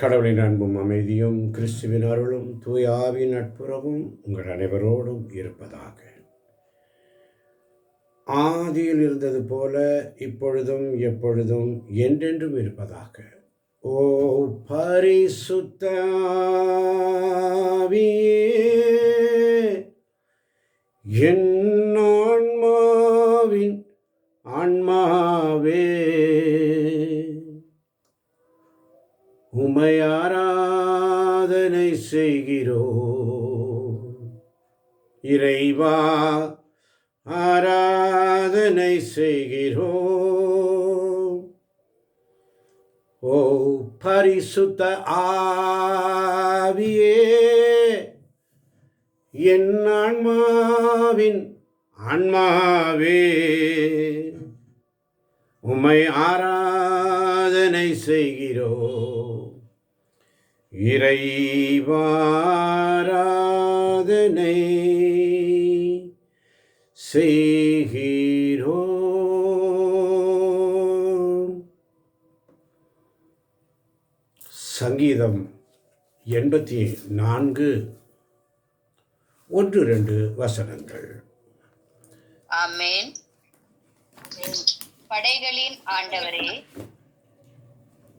கடவுளின் அன்பும் அமைதியும் கிறிஸ்துவின் அருளும் தூயாவின் நட்புறவும் உங்கள் அனைவரோடும் இருப்பதாக. ஆதியில் இருந்தது போல இப்பொழுதும் எப்பொழுதும் என்றென்றும் இருப்பதாக. ஓ பரிசுத்தாவியே என் செய்கிறோ இறைவா ஆராதனை செய்கிறோ. ஓ பரிசுத்த ஆவியே என் ஆன்மாவின் ஆன்மாவே. உம்மை ஆராதனை செய்கிறோ இறைவாராதனை செய்கிறோ. சங்கீதம் எண்பத்தி நான்கு. ஒன்று ரெண்டு வசனங்கள். ஆமென். படைகளின் ஆண்டவரே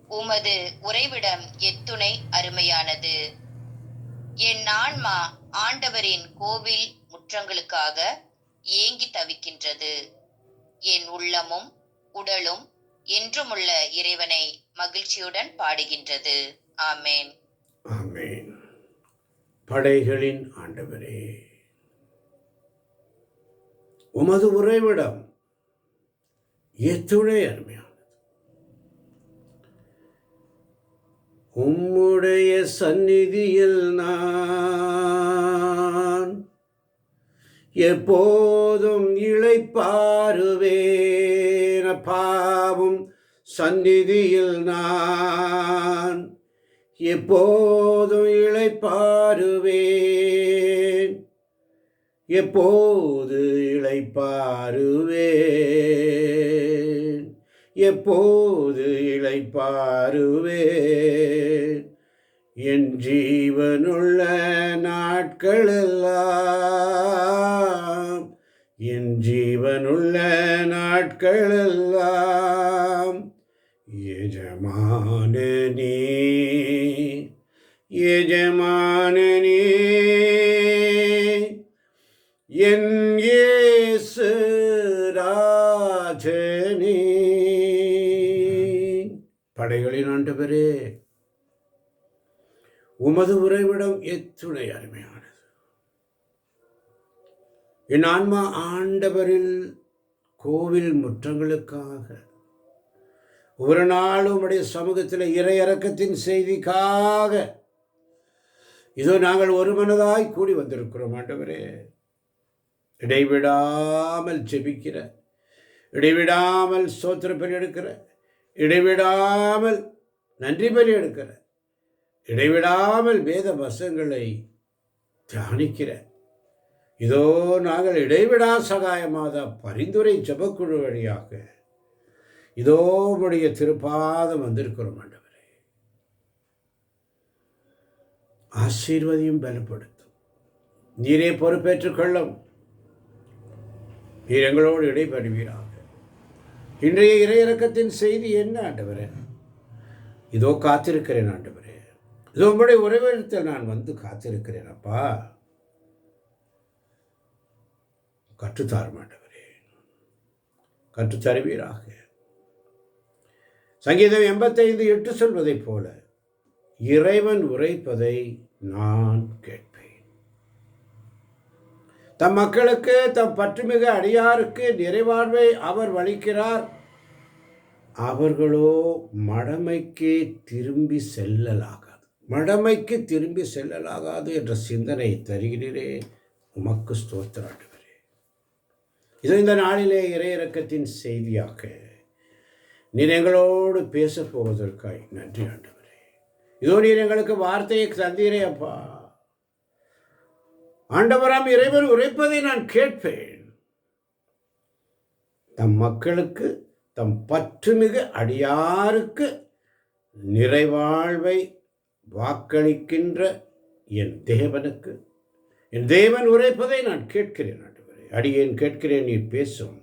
உமது உறைவிடம் எத்துணை அருமையானது. என் ஆன்மா ஆண்டவரின் கோவில் முற்றங்களுக்காக ஏங்கி தவிக்கின்றது. என் உள்ளமும் உடலும் என்றுமுள்ள இறைவனை மகிழ்ச்சியுடன் பாடுகின்றது. ஆமேன். ஆமேன். படைகளின் ஆண்டவரே உமது உறைவிடம் எத்துணை அருமையானது உம்முடைய சந்நிதியில் நான் எப்போதும் இழைப்பாருவேன பாவும் சந்நிதியில் நான் எப்போதும் இழைப்பாருவேன் எப்போது இழைப்பாருவேன் எப்போது இழைப்பாருவே என் ஜீவனுள்ள நாட்களெல்லாம் என் ஜீவனுள்ள நாட்களெல்லாம் எஜமான நீ எஜமான நீ ஆண்டவரே உமது உறைவிடம் எத்துணை அருமையானது. என் ஆன்மா ஆண்டவரில் கோவில் முற்றங்களுக்காக ஒரு நாளும் உடைய சமூகத்தில் இறையறக்கத்தின் செய்திக்காக இதோ நாங்கள் ஒரு மனதாய் கூடி வந்திருக்கிறோம் ஆண்டவரே. இடைவிடாமல் ஜெபிக்கிற இடைவிடாமல் சோத்திர எடுக்கிற இடைவிடாமல் நன்றி பலி எடுக்கிற இடைவிடாமல் வேத வசங்களை தியானிக்கிற இதோ நாங்கள் இடைவிடா சகாயமாத பரிந்துரை ஜபக்குழு வழியாக இதோ உடைய திருப்பாதம் வந்திருக்கிறோம் ஆண்டவரே. ஆசீர்வதியும் பலப்படுத்தும். நீரே பொறுப்பேற்றுக் கொள்ளும். நீர் எங்களோடு இடைபடுவீராக. இன்றைய இறையிறக்கத்தின் செய்தி என்ன ஆண்டவரே? இதோ காத்திருக்கிறேன் ஆண்டவரே. இதோ உங்களுடைய உறவிடத்தில் நான் வந்து காத்திருக்கிறேன் அப்பா. கற்றுத்தார ஆண்டவரே. கற்றுத்தருவீராக. சங்கீதம் எண்பத்தைந்து எட்டு சொல்வதைப் போல இறைவன் உரைப்பதை நான் கேட்பேன். தம் மக்களுக்கு தம் பற்றுமிக அடியாருக்கு நிறைவாழ்வை அவர் வலிக்கிறார் அவர்களோ மடமைக்கே திரும்பி செல்லலாகாது. மடமைக்கு திரும்பி செல்லலாகாது என்ற சிந்தனை தருகிறீரே. உமக்கு ஸ்தோத்திராட்டுகிறே இது இந்த நாளிலே இறையிறக்கத்தின் செய்தியாக நீர் எங்களோடு பேசப் போவதற்காய் நன்றி ஆண்டவரே. இதோ நீர் எங்களுக்கு வார்த்தையை தந்தீரே அப்பா. ஆண்டவராம் இறைவர் உரைப்பதை நான் கேட்பேன். தம் மக்களுக்கு தம் பற்றுமிகு அடியாருக்கு நிறைவாழ்வை வாக்களிக்கின்ற என் தேவனுக்கு. என் தேவன் உரைப்பதை நான் கேட்கிறேன் ஆண்டவரே. அடியேன் கேட்கிறேன் நீ பேசும்.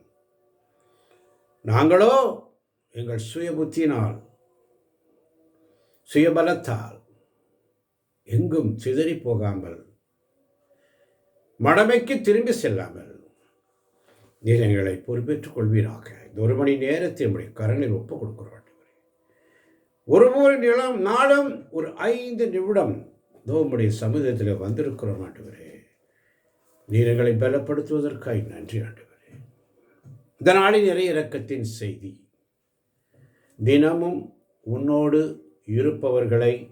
நாங்களோ எங்கள் சுயபுத்தியினால் சுயபலத்தால் எங்கும் சிதறி போகாமல் மடமைக்கு திரும்பி செல்லாமல் நீர் எங்களை பொறுப்பேற்றுக் கொள்வீராக. இந்த ஒரு மணி நேரத்தை நம்முடைய கரணில் ஒப்புக் கொடுக்கிறோம் ஒரு ஒரு நிலம் நாளும் ஒரு ஐந்து நிமிடம் தோமுடைய சமுதாயத்தில் வந்திருக்கிறோம் ஆண்டுவரே. நீர் எங்களை பலப்படுத்துவதற்காய் நன்றி ஆண்டுவரே. இந்த நாளின் நிறைய இறக்கத்தின் செய்தி தினமும் உன்னோடு இருப்பவர்களை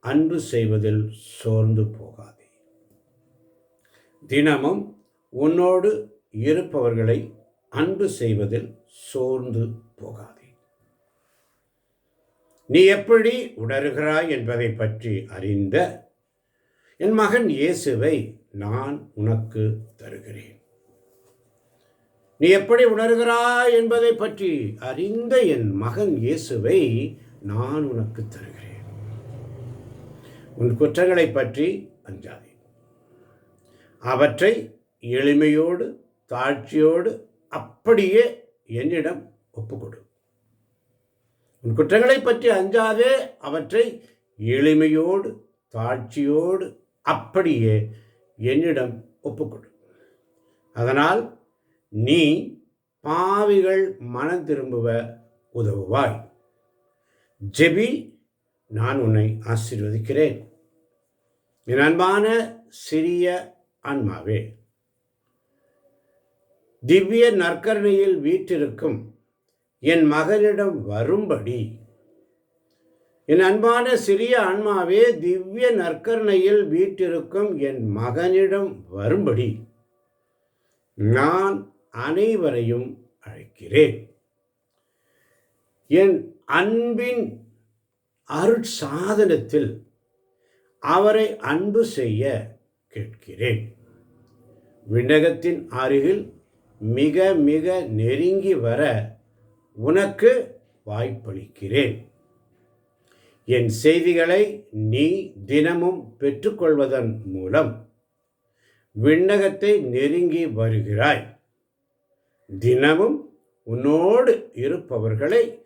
அன்பு செய்வதில் சோர்ந்து போகாதே. தினமும் உன்னோடு இருப்பவர்களை அன்பு செய்வதில் சோர்ந்து போகாதே. நீ எப்படி உணர்கிறாய் என்பதை பற்றி அறிந்த என் மகன் இயேசுவை நான் உனக்கு தருகிறேன். நீ எப்படி உணர்கிறாய் என்பதை பற்றி அறிந்த என் மகன் இயேசுவை நான் உனக்கு தருகிறேன். உன் குற்றங்களை பற்றி அஞ்சாதே. அவற்றை எளிமையோடு தாழ்ச்சியோடு அப்படியே என்னிடம் ஒப்புக்கொடு. உன் குற்றங்களை பற்றி அஞ்சாதே அவற்றை எளிமையோடு தாழ்ச்சியோடு அப்படியே என்னிடம் ஒப்புக்கொடு. அதனால் நீ பாவிகள் மனம் திரும்புவ உதவுவாய். ஜெபி நான் உன்னை ஆசீர்வதிக்கிறேன். என் அன்பான சிறிய ஆன்மாவே திவ்ய நற்கருணையில் வீற்றிருக்கும் என் மகனிடம் வரும்படி. என் அன்பான சிறிய ஆன்மாவே திவ்ய நற்கருணையில் வீற்றிருக்கும் என் மகனிடம் வரும்படி நான் அனைவரையும் அழைக்கிறேன். என் அன்பின் அருட்சாதனத்தில் அவரை அன்பு செய்ய கேட்கிறேன். விண்ணகத்தின் அருகில் மிக மிக நெருங்கி வர உனக்கு வாய்ப்பளிக்கிறேன். என் செய்திகளை நீ தினமும் பெற்றுக்கொள்வதன் மூலம் விண்ணகத்தை நெருங்கி வருகிறாய். தினமும் உன்னோடு இருப்பவர்களை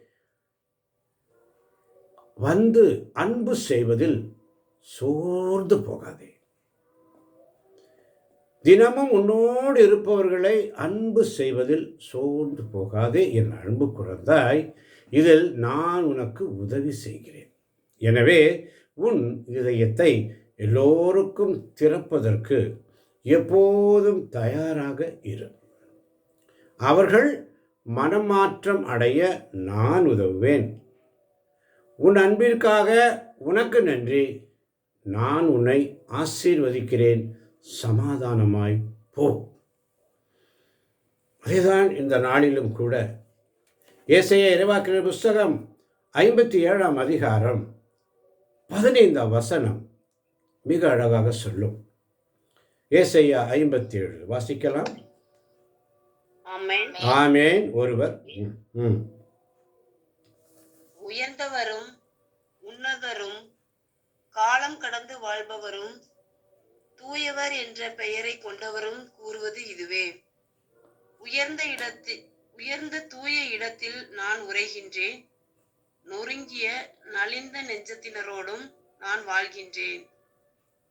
வந்து அன்பு செய்வதில் சோர்ந்து போகாதே. தினமும் உன்னோடு இருப்பவர்களை அன்பு செய்வதில் சோர்ந்து போகாதே என் அன்பு குழந்தாய் இதில் நான் உனக்கு உதவி செய்கிறேன். எனவே உன் இதயத்தை எல்லோருக்கும் திறப்பதற்கு எப்போதும் தயாராக இரு. அவர்கள் மனமாற்றம் அடைய நான் உதவுவேன். உன் அன்பிற்காக உனக்கு நன்றி. நான் உன்னை ஆசீர்வதிக்கிறேன். சமாதானமாய் போ. அதேதான் இந்த நாளிலும் கூட ஏசைய இறைவாக்கிற புஸ்தகம் ஐம்பத்தி ஏழாம் அதிகாரம் பதினைந்தாம் வசனம் மிக அழகாக சொல்லும். ஏசையா ஐம்பத்தி ஏழு வாசிக்கலாம். ஆமென். ஒருவர். உயர்ந்தவரும் உன்னதரும் காலம் கடந்து வாழ்பவரும் தூயவர் என்ற பெயரை கொண்டவரும் கூறுவது இதுவே. உயர்ந்த இடத்தில் உயர்ந்த தூய இடத்தில் நான் உரைகின்றேன் நொறுங்கிய நலிந்த நெஞ்சத்தினரோடும் நான் வாழ்கின்றேன்.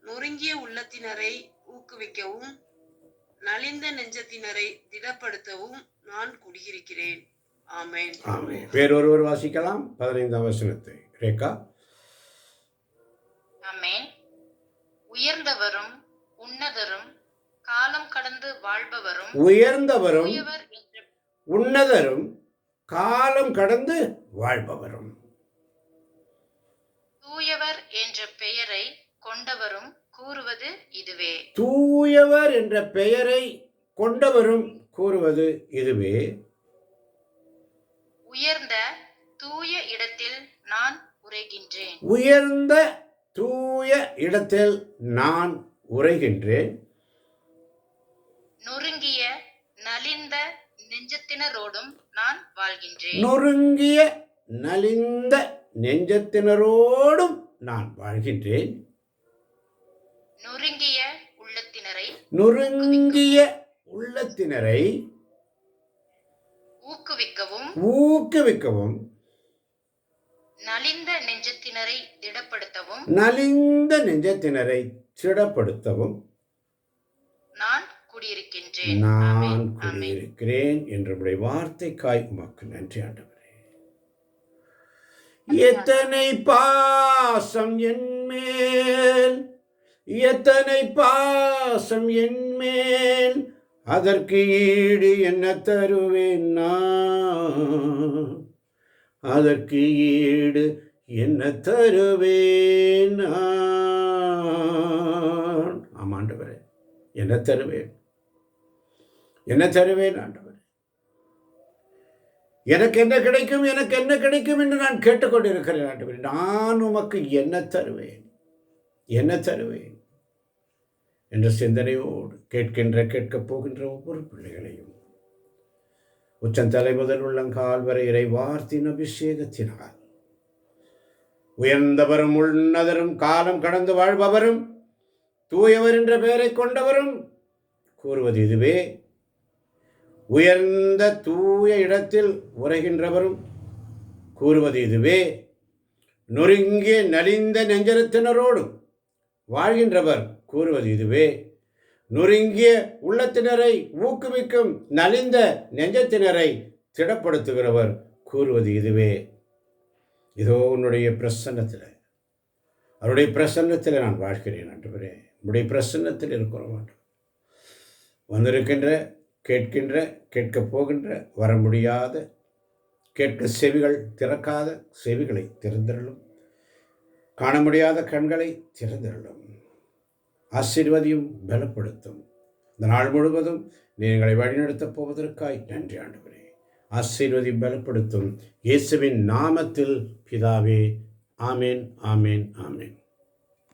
நொறுங்கிய உள்ளத்தினரை ஊக்குவிக்கவும் நலிந்த நெஞ்சத்தினரை திடப்படுத்தவும் நான் குடியிருக்கிறேன். ஆமென். ஆமென். வேறொருவர் வாசிக்கலாம்? பதினைந்தாம் வசனத்தை. ரேகா. ஆமென். உயர்ந்தவரும் உன்னதரும் காலம் கடந்து வாழ்பவரும் உயர்ந்தவரும் உன்னதரும் காலம் கடந்து வாழ்பவரும். தூயவர் என்ற பெயரை கொண்டவரும் கூறுவது இதுவே. தூயவர் என்ற பெயரை கொண்டவரும் கூறுவது இதுவே. உயர்ந்த தூய இடத்தில் நான் உரைகின்றேன். உயர்ந்த தூய இடத்தில் நான் உரைகின்றேன் நொறுங்கிய நலிந்த நெஞ்சத்தினரோடும் நான் வாழ்கின்றேன். நொறுங்கிய நலிந்த நெஞ்சத்தினரோடும் நான் வாழ்கின்றேன். நொறுங்கிய உள்ளத்தினரை நொறுங்கிய உள்ளத்தினரை ஊக்குவிக்கவும் ஊக்குவிக்கவும் நலிந்த நெஞ்சத்தினரை திடப்படுத்தவும் நலிந்த நெஞ்சத்தினரை திடப்படுத்தவும் நான் குடியிருக்கின்றேன். நான். குடியிருக்கிறேன் என்றுடைய வார்த்தைக்காய் உமக்கு நன்றி ஆண்டவரே. எத்தனை பாசம் என் மேல் எத்தனை பாசம் என் மேல் அதற்கு ஈடு என்ன தருவேன் நான்? அதற்கு ஈடு என்ன தருவேன் நான்? ஆமாண்டவரே என்ன தருவேன்? என்ன தருவேன் ஆண்டவர்? எனக்கு என்ன கிடைக்கும் எனக்கு என்ன கிடைக்கும் என்று நான் கேட்டுக்கொண்டிருக்கிறேன் ஆண்டவர். நான் உமக்கு என்ன தருவேன்? என்ன தருவேன்? என்ற சிந்தனையோடு கேட்கின்ற கேட்கப் போகின்ற ஒவ்வொரு பிள்ளைகளையும் உச்சந்தலை முதல் உள்ளங்கால் வரை இறைவார்த்தின் அபிஷேகத்தினால். உயர்ந்தவரும் உள்நதரும் காலம் கடந்து வாழ்பவரும் தூயவர் என்ற பெயரை கொண்டவரும் கூறுவது இதுவே. உயர்ந்த தூய இடத்தில் உரைகின்றவரும் கூறுவது இதுவே. நொறுங்கிய நலிந்த நெஞ்சரத்தினரோடும் வாழ்கின்றவர் கூறுவது இதுவே. நொறுங்கிய உள்ளத்தினரை ஊக்குவிக்கும் நலிந்த நெஞ்சத்தினரை திடப்படுத்துகிறவர் கூறுவது இதுவே. இதோ உன்னுடைய பிரசன்னத்தில். அவருடைய பிரசன்னத்தில் நான் வாழ்கிறேன் ஆண்டவரே. உடைய பிரசன்னத்தில் இருக்கிறோம் ஆண்டவரே. வந்திருக்கின்ற கேட்கின்ற கேட்கப் போகின்ற வர முடியாத கேட்க செவிகள் திறக்காத செவிகளை திறந்திரலும் காண முடியாத கண்களை திறந்திரலும் ஆசீர்வதியும் பலப்படுத்தும். இந்த நாள் முழுவதும் நீங்களை வழிநடத்தப் போவதற்காய் நன்றி ஆண்டவரே. ஆசீர்வதி பலப்படுத்தும். இயேசுவின் நாமத்தில் பிதாவே ஆமேன் ஆமேன் ஆமேன்.